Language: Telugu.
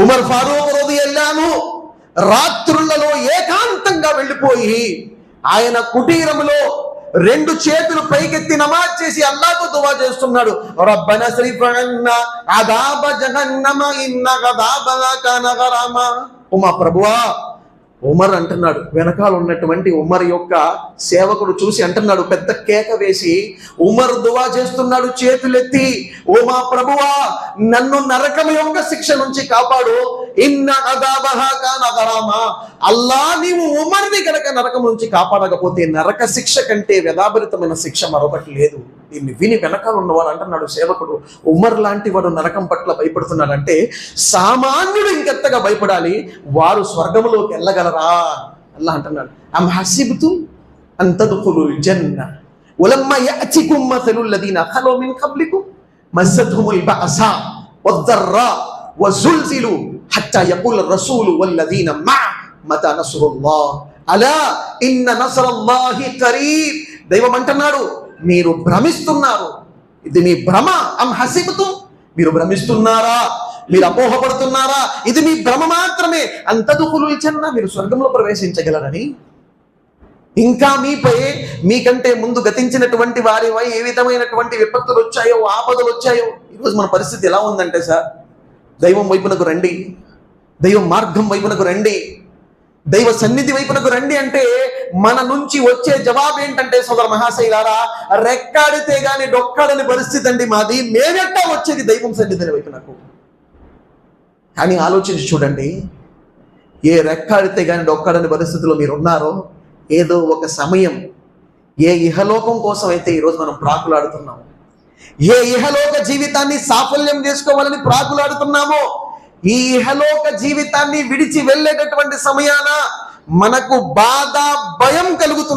ఉమర్ ఫారూక్ వెళ్ళాను రాత్రులలో ఏకాంతంగా వెళ్ళిపోయి ఆయన కుటీరములో రెండు చేతులు పైకెత్తి నమాజ్ చేసి అల్లాకు దువా చేస్తున్నాడు. రబ్బన శ్రీఫన్న అదాబ జగన్నమ ఇన్న గదాబగా కనగరామ ఉమా ప్రభువా ఉమర్ అంటున్నాడు. వెనకాల ఉన్నటువంటి ఉమర్ యొక్క సేవకుడు చూసి అంటున్నాడు పెద్ద కేక వేసి ఉమర్ దువా చేస్తున్నాడు చేతులెత్తి ఓ మా ప్రభువా నన్ను నరకం యొక్క శిక్ష నుంచి కాపాడు. ఇన్న అల్లా నీవు ఉమర్ని గనక నరకం నుంచి కాపాడకపోతే నరక శిక్ష కంటే వ్యధాభరితమైన శిక్ష మరొకటి లేదు. దీన్ని విని వెనకాల ఉన్నవాడు అంటున్నాడు సేవకుడు ఉమర్ లాంటి వాడు నరకం పట్ల భయపడుతున్నాడంటే సామాన్యుడు ఇంకెంతగా భయపడాలి వారు స్వర్గంలోకి వెళ్ళగలరా అల్లా అంటున్నాడు అమ్ హసిబుతు అంతదుఖులు జన్న ولما يأتكم مثل الذين خلوا من قبلكم مستهم البأساء والضراء وزلزلوا حتى يقول الرسول والذين معه متى نصر الله అలా ఇన్న నసరల్లాహి కరీబ్ దైవం అంటున్నాడు మీరు భ్రమిస్తున్నారు. ఇది మీ భ్రమ. అం హసిబుతు. మీరు భ్రమిస్తున్నారా? మీరు అపోహపడుతున్నారా? ఇది మీ భ్రమ మాత్రమే. అంతదుకులు ఇచ్చన్నా మీరు స్వర్గంలో ప్రవేశించగలరని. ఇంకా మీపై మీకంటే ముందు గతించినటువంటి వారిపై ఏ విధమైనటువంటి విపత్తులు వచ్చాయో ఆపదలు వచ్చాయో ఈరోజు మన పరిస్థితి ఎలా ఉందంటే సార్ దైవం వైపునకు రండి. దైవం మార్గం వైపునకు రండి. దైవ సన్నిధి వైపునకు రండి అంటే మన నుంచి వచ్చే జవాబు ఏంటంటే సోదర మహాశైలారా రెక్కాడితే గాని డొక్కాడని పరిస్థితి అండి మాది. మేమెట్టా వచ్చేది దైవం సన్నిధిని వైపునకు. కానీ ఆలోచించి చూడండి ఏ రెక్కాడితే గాని డొక్కాడని పరిస్థితిలో మీరు ఉన్నారో ఏదో ఒక సమయం ఏ ఇహలోకం కోసం అయితే ఈరోజు మనం ప్రాకులాడుతున్నాము ఏ ఇహలోక జీవితాన్ని సాఫల్యం చేసుకోవాలని ప్రాకులాడుతున్నామో ఈ ఇహలోక జీవితాన్ని విడిచి వెళ్ళేటటువంటి సమయాన మనకు బాధ భయం కలుగుతుంది.